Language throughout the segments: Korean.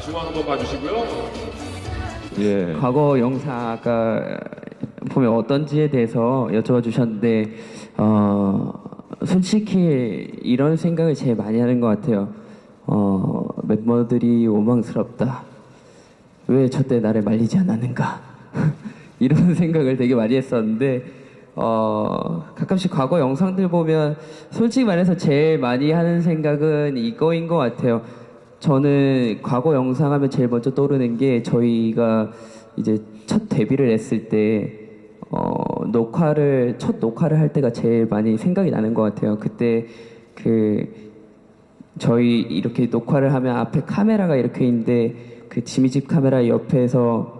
중앙 한번 봐주시고요. 예. 과거 영상 아까 보면 어떤지에 대해서 여쭤봐 주셨는데 어, 솔직히 이런 생각을 제일 많이 하는 것 같아요. 어, 멤버들이 원망스럽다. 왜 저때 나를 말리지 않았는가? 이런 생각을 되게 많이 했었는데 어, 가끔씩 과거 영상들 보면 솔직히 말해서 제일 많이 하는 생각은 이거인 것 같아요. 저는 과거 영상 하면 제일 먼저 떠오르는 게 저희가 이제 첫 데뷔를 했을 때 어, 녹화를 첫 녹화를 할 때가 제일 많이 생각이 나는 것 같아요. 그때 그 저희 이렇게 녹화를 하면 앞에 카메라가 이렇게 있는데 그 지미집 카메라 옆에서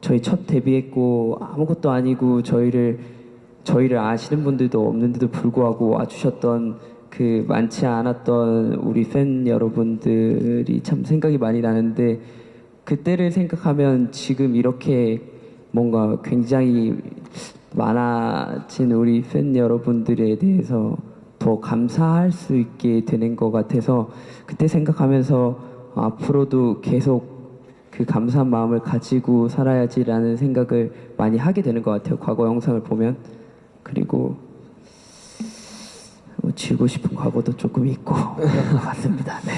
저희 첫 데뷔했고 아무것도 아니고 저희를 저희를 아시는 분들도 없는데도 불구하고 와주셨던 그 많지 않았던 우리 팬 여러분들이 참 생각이 많이 나는데 그때를 생각하면 지금 이렇게 뭔가 굉장히 많아진 우리 팬 여러분들에 대해서 더 감사할 수 있게 되는 것 같아서 그때 생각하면서 앞으로도 계속 그 감사한 마음을 가지고 살아야지라는 생각을 많이 하게 되는 것 같아요. 과거 영상을 보면 그리고 뭐 지우고 싶은 과거도 조금 있고 그런 것 같습니다. 네.